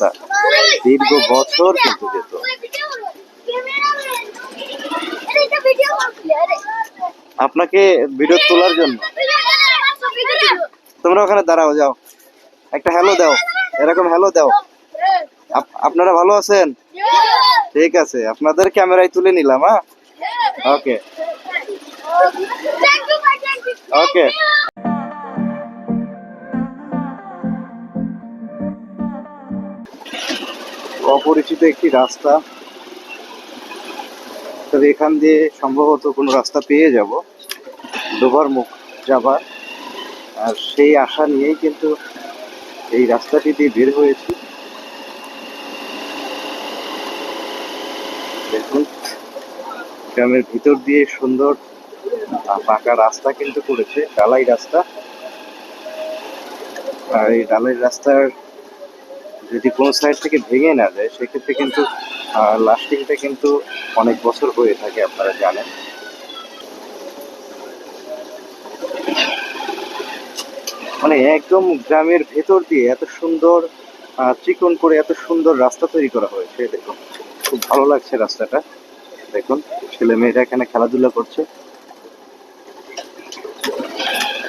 রাস্তা দীর্ঘ বছর কিন্তু যেত। আপনাকে ভিডিও তোলার জন্য। তোমরা ওখানে দাঁড়াও যাও। একটা হ্যালো দাও। এরকম হ্যালো দাও। আপ- আপনারা ভালো আছেন? ঠিক আছে আপনাদের ক্যামেরায় তুলে নিলাম হ্যাঁ? ওকে ওকে অপরিচিত একটি রাস্তা। তবে এখান দিয়ে সম্ভবত কোনো রাস্তা পেয়ে যাব, ডোবার মুখ যাবার। আর সেই আশা নিয়েই কিন্তু এই রাস্তাটি দিয়ে বের হয়েছি। দেখুন, গ্রামের ভিতর দিয়ে সুন্দর পাকা রাস্তা কিন্তু করেছে, ডালাই রাস্তা। আর এই ডালাই রাস্তার যদি কোনো সাইড থেকে ভেঙে না যায়, সেক্ষেত্রে কিন্তু লাস্টিংটা কিন্তু অনেক বছর হয়ে থাকে, আপনারা জানেন। মানে একদম গ্রামের ভেতর দিয়ে এত সুন্দর চিকন করে এত সুন্দর রাস্তা তৈরি করা হয়েছে, দেখুন। খুব ভালো লাগছে রাস্তাটা, দেখুন, ছেলে মেয়েরা এখানে খেলাধুলা করছে।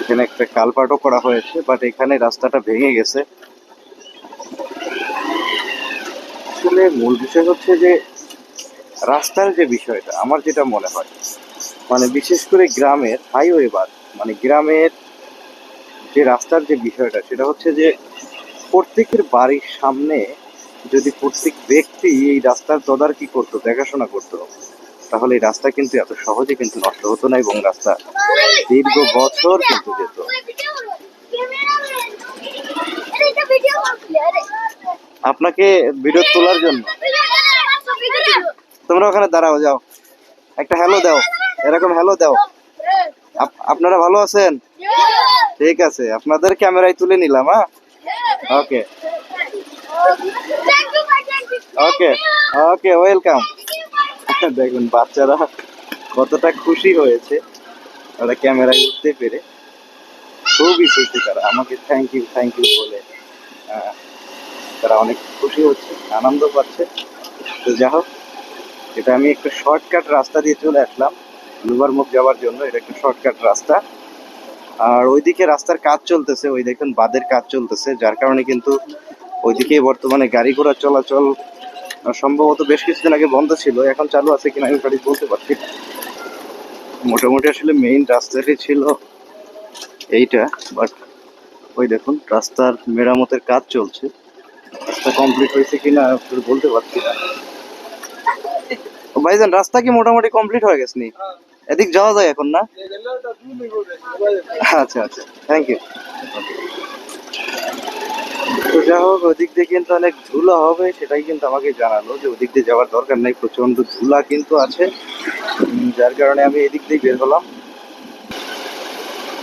এখানে একটা কালপাটও করা হয়েছে বাট এখানে রাস্তাটা ভেঙে গেছে। আসলে মূল বিষয় হচ্ছে যে, রাস্তার যে বিষয়টা, আমার যেটা মনে হয় মানে বিশেষ করে গ্রামের হাইওয়ে বাদ মানে গ্রামের যে রাস্তার যে বিষয়টা, সেটা হচ্ছে যে, প্রত্যেকের বাড়ির সামনে যদি প্রত্যেক ব্যক্তি এই রাস্তার তদারকি করতো, দেখাশোনা করতো, তাহলে এই রাস্তা কিন্তু এত সহজে কিন্তু নষ্ট হতো না এবং রাস্তা দীর্ঘ বছর কিন্তু যেত। আপনাকে ভিডিও তোলার জন্য। তোমরা ওখানে দাঁড়াও, যাও। একটা হ্যালো দাও। এরকম হ্যালো দাও। আপ- আপনারা ভালো আছেন? ঠিক আছে, আপনাদের ক্যামেরায় তুলে নিলাম হ্যাঁ? ওকে ওকে ওকে ওয়েলকাম দেখুন, বাচ্চারা কতটা খুশি হয়েছে। ওরা ক্যামেরায় উঠতে পেরে। খুবই খুশি তারা। আমাকে থ্যাংক ইউ থ্যাংক ইউ বলে। তারা অনেক খুশি হচ্ছে, আনন্দ পাচ্ছে। তো যা হোক, এটা আমি একটা শর্টকাট রাস্তা দিয়ে চলে আসলাম মুখ যাওয়ার জন্য, এটা একটা শর্টকাট রাস্তা। আর ওইদিকে রাস্তার কাজ চলতেছে, ওই দেখুন বাঁধের কাজ চলতেছে, যার কারণে কিন্তু ওইদিকে বর্তমানে গাড়ি ঘোড়া চলাচল সম্ভবত বেশ কিছুদিন আগে বন্ধ ছিল, এখন চালু আছে কিনা আমি সঠিক বলতে পারছি মোটামুটি আসলে মেইন রাস্তাটি ছিল এইটা বাট ওই দেখুন, রাস্তার মেরামতের কাজ চলছে। রাস্তা কমপ্লিট হয়েছে কিনা বলতে পারছি না। ভাইজান, রাস্তা কি মোটামুটি কমপ্লিট হয়ে গেছে নি? এদিক যাওয়া যায় এখন না? আচ্ছা আচ্ছা থ্যাংক ইউ তো যা হোক, ওদিক দিয়ে কিন্তু অনেক ধুলা হবে, সেটাই কিন্তু আমাকে জানালো যে ওদিক দিয়ে যাওয়ার দরকার নেই প্রচণ্ড ধুলা কিন্তু আছে। যার কারণে আমি এদিক দিয়ে বের হলাম।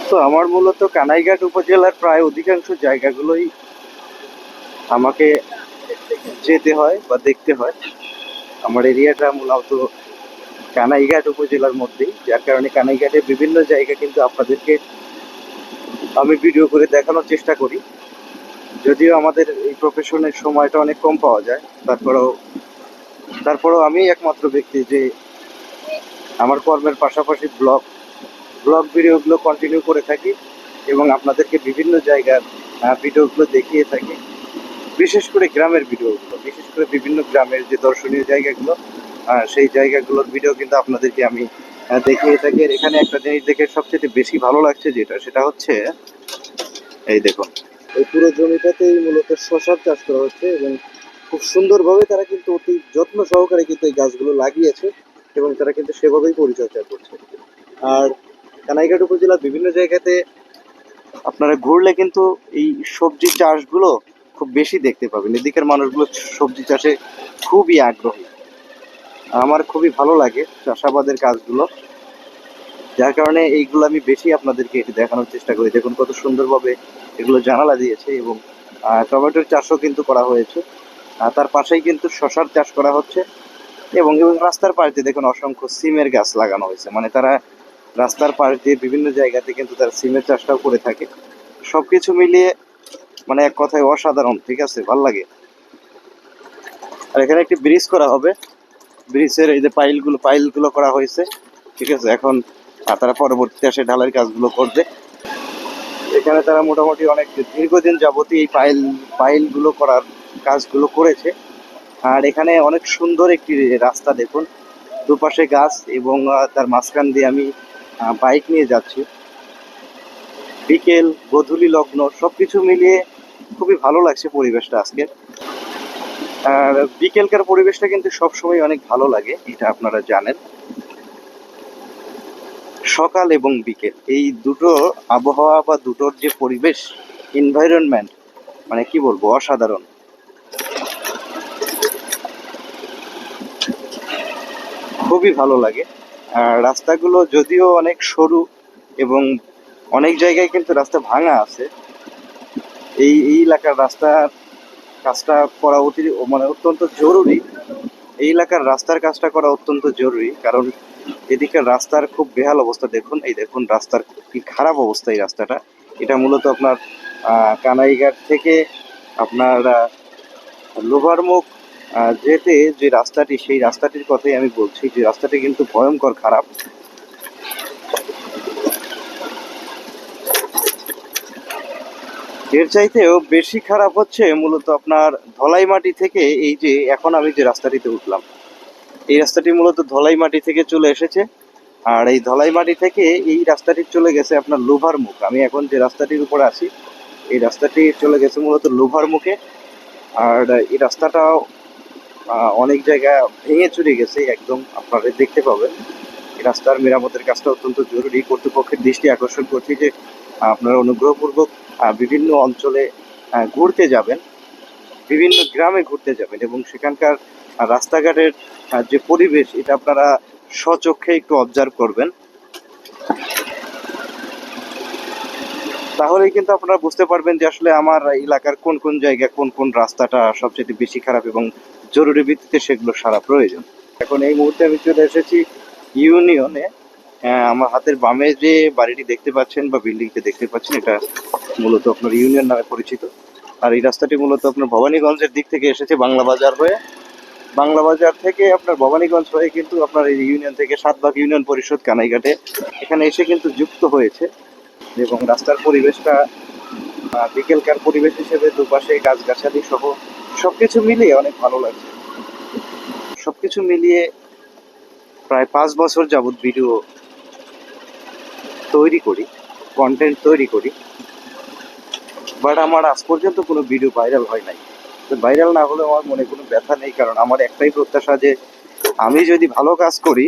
তো আমার মূলত কানাইঘাট উপজেলার প্রায় অধিকাংশ জায়গাগুলোই আমাকে যেতে হয় বা দেখতে হয়। আমার এরিয়াটা মূলত কানাইঘাট উপজেলার মধ্যেই, যার কারণে কানাইঘাটের বিভিন্ন জায়গা কিন্তু আপনাদেরকে আমি ভিডিও করে দেখানোর চেষ্টা করি। যদিও আমাদের এই প্রফেশনের সময়টা অনেক কম পাওয়া যায়, তারপরেও তারপরেও আমি একমাত্র ব্যক্তি যে আমার কর্মের পাশাপাশি ব্লগ ব্লগ ভিডিওগুলো কন্টিনিউ করে থাকি এবং আপনাদেরকে বিভিন্ন জায়গার ভিডিওগুলো দেখিয়ে থাকি। বিশেষ করে গ্রামের ভিডিওগুলো, বিশেষ করে বিভিন্ন গ্রামের যে দর্শনীয় জায়গাগুলো সেই জায়গাগুলোর ভিডিও কিন্তু আপনাদেরকে আমি দেখিয়ে থাকি। এখানে একটা জিনিস দেখে সবচেয়ে বেশি ভালো লাগছে যেটা, সেটা হচ্ছে, এই দেখুন। এই পুরো জমিটাতেই মূলত শশার চাষ করা হচ্ছে এবং খুব সুন্দরভাবে তারা কিন্তু অতি যত্ন সহকারে কিন্তু এই গাছগুলো লাগিয়েছে এবং তারা কিন্তু সেভাবেই পরিচর্যা করছে। আর কানাইঘাট উপজেলার বিভিন্ন জায়গাতে আপনারা ঘুরলে কিন্তু এই সবজি চাষগুলো খুব বেশি দেখতে পাবেন। এদিকের মানুষগুলো সবজি চাষে খুবই আগ্রহী। আমার খুবই ভালো লাগে চাষাবাদের কাজগুলো। যার কারণে এইগুলো আমি বেশি আপনাদেরকে এটি দেখানোর চেষ্টা করি। দেখুন কত সুন্দরভাবে এগুলো জানালা দিয়েছে এবং টমেটোর চাষও কিন্তু করা হয়েছে। আর তার পাশেই কিন্তু শশার চাষ করা হচ্ছে এবং এবং রাস্তার পাশ দিয়ে দেখুন অসংখ্য সিমের গাছ লাগানো হয়েছে। মানে তারা রাস্তার পাশ দিয়ে বিভিন্ন জায়গাতে কিন্তু তারা সিমের চাষটাও করে থাকে। সবকিছু মিলিয়ে মানে এক কথায় অসাধারণ, ঠিক আছে? ভালো লাগে। আর এখানে একটি ব্রিজ করা হবে। ব্রিজের এই যে পাইলগুলো পাইলগুলো করা হয়েছে, ঠিক আছে? এখন তারা পরবর্তীতে এসে ঢালাইয়ের কাজগুলো করবে। এখানে তারা মোটামুটি অনেক দীর্ঘদিন যাবতই এই পাইল, পাইলগুলো করার কাজগুলো করেছে। আর এখানে অনেক সুন্দর একটি রাস্তা দেখুন। দুপাশে গাছ এবং তার মাঝখান দিয়ে আমি বাইক নিয়ে যাচ্ছি। বিকেল, গধূলি লগ্ন, সবকিছু মিলিয়ে খুবই ভালো লাগছে পরিবেশটা আজকে। আর বিকেলকার পরিবেশটা কিন্তু সবসময় অনেক ভালো লাগে, এটা আপনারা জানেন। সকাল এবং বিকেল, এই দুটো আবহাওয়া বা দুটোর যে পরিবেশ এনভায়রনমেন্ট মানে কি বলব, অসাধারণ। খুবই ভালো লাগে। আর রাস্তাগুলো যদিও অনেক সরু এবং অনেক জায়গায় কিন্তু রাস্তা ভাঙা আছে। এই এই এলাকার রাস্তার কাজটা করা অতি মানে অত্যন্ত জরুরি। এই এলাকার রাস্তার কাজটা করা অত্যন্ত জরুরি, কারণ এদিকের রাস্তার খুব বেহাল অবস্থা। দেখুন, এই দেখুন রাস্তার কি খারাপ অবস্থা এই রাস্তাটা। এটা মূলত আপনার কানাইঘাট থেকে আপনার লোভারমুখ যেতে যে রাস্তাটি, সেই রাস্তাটির কথাই আমি বলছি যে রাস্তাটি কিন্তু ভয়ঙ্কর খারাপ। এর চাইতেও বেশি খারাপ হচ্ছে মূলত আপনার ধলাই মাটি থেকে এই যে এখন আমি যে রাস্তাটিতে উঠলাম। এই রাস্তাটি মূলত ধলাই মাটি থেকে চলে এসেছে। আর এই ধলাই মাটি থেকে এই রাস্তাটি চলে গেছে আপনার লোভার মুখ। আমি এখন যে রাস্তাটির উপরে আছি, এই রাস্তাটি চলে গেছে মূলত লোভার মুখে। আর এই রাস্তাটাও অনেক জায়গা ভেঙে চুরে গেছে একদম, আপনারা দেখতে পাবেন। এই রাস্তার মেরামতের কাজটা অত্যন্ত জরুরি। কর্তৃপক্ষের দৃষ্টি আকর্ষণ করছি যে আপনারা অনুগ্রহপূর্বক বিভিন্ন অঞ্চলে ঘুরতে যাবেন, বিভিন্ন গ্রামে ঘুরতে যাবেন এবং সেখানকার রাস্তাঘাটের যে পরিবেশ, এটা আপনারা স্বচক্ষে একটু অবজার্ভ করবেন। তাহলেই কিন্তু আপনারা বুঝতে পারবেন যে আসলে আমার এলাকার কোন কোন জায়গা, কোন কোন রাস্তাটা সবচেয়ে বেশি খারাপ এবং জরুরি ভিত্তিতে সেগুলো সারা প্রয়োজন। এখন এই মুহূর্তে আমি চলে এসেছি ইউনিয়নে। আমার হাতের বামে যে বাড়িটি দেখতে পাচ্ছেন বা বিল্ডিংটি দেখতে পাচ্ছেন, এটা মূলত আপনার ইউনিয়ন নামে পরিচিত। আর এই রাস্তাটি মূলত আপনার ভবানীগঞ্জের দিক থেকে এসেছে বাংলা বাজার হয়ে। বাংলা বাজার থেকে আপনার ভবানীগঞ্জ হয়ে কিন্তু আপনার এই ইউনিয়ন থেকে সাতবাগ ইউনিয়ন পরিষদ কানাইঘাটে এখানে এসে কিন্তু যুক্ত হয়েছে। এবং রাস্তার পরিবেশটা বিকেলকার পরিবেশ হিসেবে দুপাশে গাছগাছালি সহ সবকিছু মিলিয়ে অনেক ভালো লাগছে। সবকিছু মিলিয়ে প্রায় পাঁচ বছর যাবত ভিডিও তৈরি করি কন্টেন্ট তৈরি করি বাট আমার আজ পর্যন্ত কোনো ভিডিও ভাইরাল হয় নাই। তো ভাইরাল না হলে আমার মনে কোনো ব্যথা নেই, কারণ আমার একটাই প্রত্যাশা যে আমি যদি ভালো কাজ করি,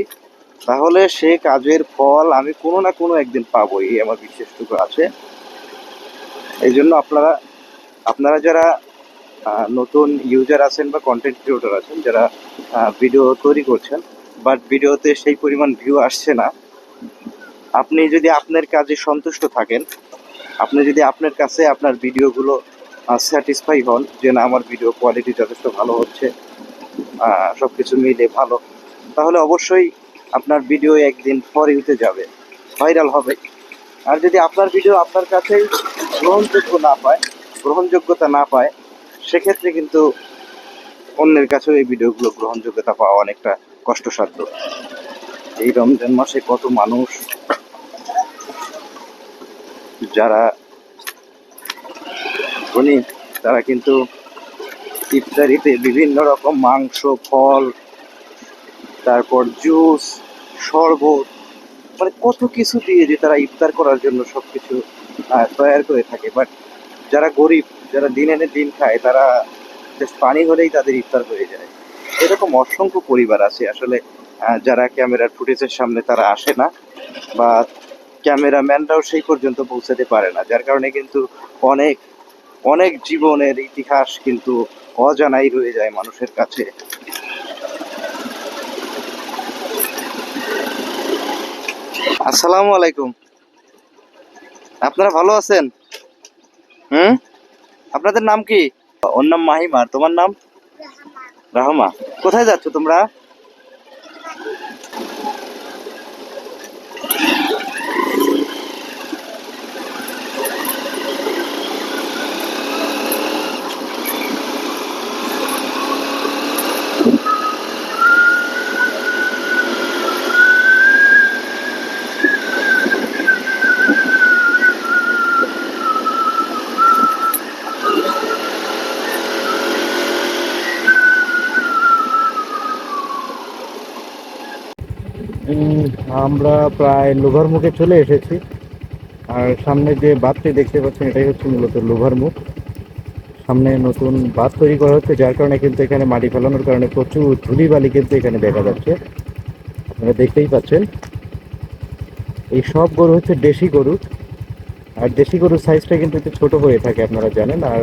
তাহলে সে কাজের ফল আমি কোনো না কোনো একদিন পাবো এই আমার বিশ্বাসটুকু আছে। এই জন্য আপনারা আপনারা যারা নতুন ইউজার আছেন বা কন্টেন্ট ক্রিয়েটর আছেন, যারা ভিডিও তৈরি করছেন বাট ভিডিওতে সেই পরিমাণ ভিউ আসছে না আপনি যদি আপনার কাজে সন্তুষ্ট থাকেন, আপনি যদি আপনার কাছে আপনার ভিডিওগুলো স্যাটিসফাই হন যে না, আমার ভিডিও কোয়ালিটি যথেষ্ট ভালো হচ্ছে সব কিছু মিলে ভালো, তাহলে অবশ্যই আপনার ভিডিও একদিন ফর ইউতে যাবে ভাইরাল হবে। আর যদি আপনার ভিডিও আপনার কাছেই গ্রহণযোগ্য না পায়, গ্রহণযোগ্যতা না পায়, সেক্ষেত্রে কিন্তু অন্যের কাছেও এই ভিডিওগুলো গ্রহণযোগ্যতা পাওয়া অনেকটা কষ্টসাধ্য। এই রমজান মাসে কত মানুষ যারা ধনী, তারা কিন্তু ইফতারিতে বিভিন্ন রকম মাংস, ফল, তারপর জুস, শরবত মানে কত কিছু দিয়ে যে তারা ইফতার করার জন্য সব কিছু তৈরি করে থাকে। বাট যারা গরিব, যারা দিন এনে দিন খায়, তারা পানি হলেই তাদের ইফতার হয়ে যায়। এরকম অসংখ্য পরিবার আছে। আসলে যারা ক্যামেরার ফুটেজের সামনে তারা আসে না, বা ক্যামেরাম্যানরাও সেই পর্যন্ত পৌঁছাতে পারে না। যার কারণে কিন্তু অনেক অনেক জীবনের ইতিহাস কিন্তু অজানাই রয়ে যায় মানুষের কাছে। আসসালামু আলাইকুম। আপনারা ভালো আছেন? হুম? আপনাদের নাম কি? ওর নাম মাহিমা। তোমার নাম? রাহমা। কোথায় যাচ্ছ তোমরা? আমরা প্রায় লোভার মুখে চলে এসেছি। আর সামনে যে বাঁধটি দেখতে পাচ্ছেন, এটাই হচ্ছে মূলত লোভার মুখ। সামনে নতুন বাঁধ তৈরি করা হচ্ছে, যার কারণে কিন্তু এখানে মাটি ফেলানোর কারণে প্রচুর ধুলি বালি কিন্তু এখানে দেখা যাচ্ছে। আপনারা দেখতেই পাচ্ছেন। এই সব গরু হচ্ছে দেশি গরু। আর দেশি গরুর সাইজটা কিন্তু একটু ছোট হয়ে থাকে, আপনারা জানেন। আর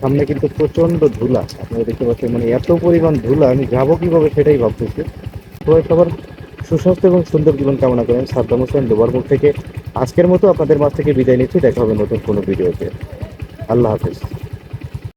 সামনে কিন্তু প্রচণ্ড ধুলা, আপনারা দেখতে পাচ্ছেন। মানে এত পরিমাণ ধুলা, আমি যাব কীভাবে সেটাই ভাবতেছি। সবাই সবার সুস্বাস্থ্য এবং সুন্দর জীবন কামনা করেন সাদ্দাম হোসেন লোবারমুখ থেকে। আজকের মতো আপনাদের মাঝ থেকে বিদায় নিচ্ছি। দেখা হবে নতুন কোনো ভিডিওতে। আল্লাহ হাফেজ।